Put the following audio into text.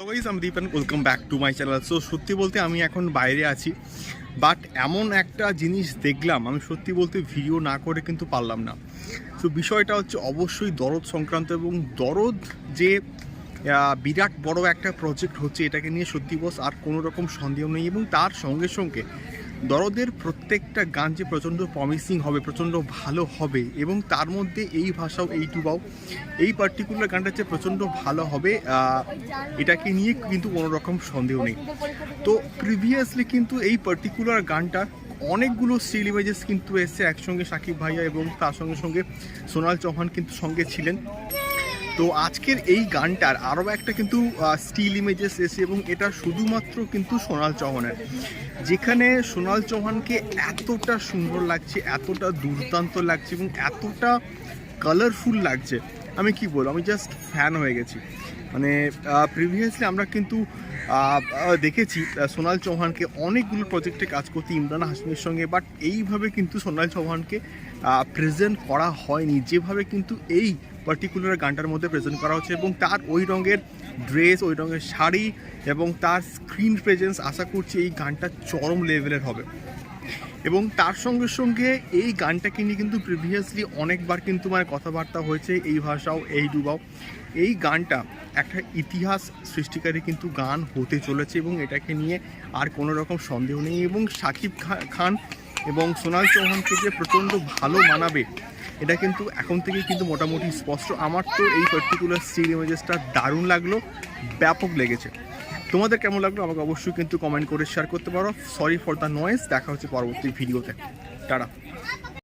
আমি Deep welcome back to my channel so সত্যি বলতে আমি এখন বাইরে আছি বাট এমন একটা জিনিস দেখলাম, আমি সত্যি বলতে ভিডিও না করে কিন্তু পারলাম না। তো বিষয়টা হচ্ছে অবশ্যই দরদ সংক্রান্ত এবং দরদ যে বিরাট বড় একটা প্রজেক্ট হচ্ছে এটাকে নিয়ে সত্যি বস আর কোনো রকম সন্দেহ নেই এবং তার সঙ্গে সঙ্গে দরদের প্রত্যেকটা গান যে প্রচণ্ড প্রমিসিং হবে, প্রচণ্ড ভালো হবে এবং তার মধ্যে এই ভাষাও, এই টুবাও, এই পার্টিকুলার গানটা যে প্রচণ্ড ভালো হবে এটাকে নিয়ে কিন্তু কোনো রকম সন্দেহ নেই। তো প্রিভিয়াসলি কিন্তু এই পার্টিকুলার গানটা অনেকগুলো স্টিল ইমেজেস কিন্তু এসছে একসঙ্গে সাকিব ভাইয়া এবং তার সঙ্গে সঙ্গে সোনাল চৌহান কিন্তু সঙ্গে ছিলেন। তো আজকের এই গানটার আরও একটা কিন্তু স্টিল ইমেজেস এসে এবং এটা শুধুমাত্র কিন্তু সোনাল চৌহানের। যেখানে সোনাল চৌহানকে এতটা সুন্দর লাগছে, এতটা দুর্দান্ত লাগছে এবং এতটা কালারফুল লাগছে। আমি কি বলব, আমি জাস্ট ফ্যান হয়ে গেছি। মানে প্রিভিয়াসলি আমরা কিন্তু দেখেছি সোনাল চৌহানকে অনেকগুলো প্রজেক্টে কাজ করতে ইমরান হাসমির সঙ্গে বাট এইভাবে কিন্তু সোনাল চৌহানকে প্রেজেন্ট করা হয়নি। যেভাবে কিন্তু এই পার্টিকুলার গানটার মধ্যে প্রেজেন্ট করা হচ্ছে এবং তার ওই রঙের ড্রেস ওই রঙের শাড়ি এবং তার স্ক্রিন প্রেজেন্স আশা করছি এই গানটা চরম লেভেলের হবে। এবং তার সঙ্গে সঙ্গে এই গানটাকে নিয়ে কিন্তু প্রিভিয়াসলি অনেকবার কিন্তু মানে কথাবার্তা হয়েছে, এই ভাষাও, এই ডুবাও। এই গানটা একটা ইতিহাস সৃষ্টিকারী কিন্তু গান হতে চলেছে এবং এটাকে নিয়ে আর কোনো রকম সন্দেহ নেই এবং সাকিব খান এবং সোনাল চৌহানকে যে প্রচণ্ড ভালো মানাবে, এটা কিন্তু এখন থেকেই কিন্তু মোটামুটি স্পষ্ট। আমার তো এই পার্টিকুলার স্টিল ইমেজেসটা দারুণ লাগল, ব্যাপক লেগেছে। তোমাদের কেমন লাগল আমাকে অবশ্যই কিন্তু কমেন্ট করে শেয়ার করতে পারো। সরি ফর দ্য নয়েজ দেখা হচ্ছে পরবর্তী ভিডিওতে টাটা।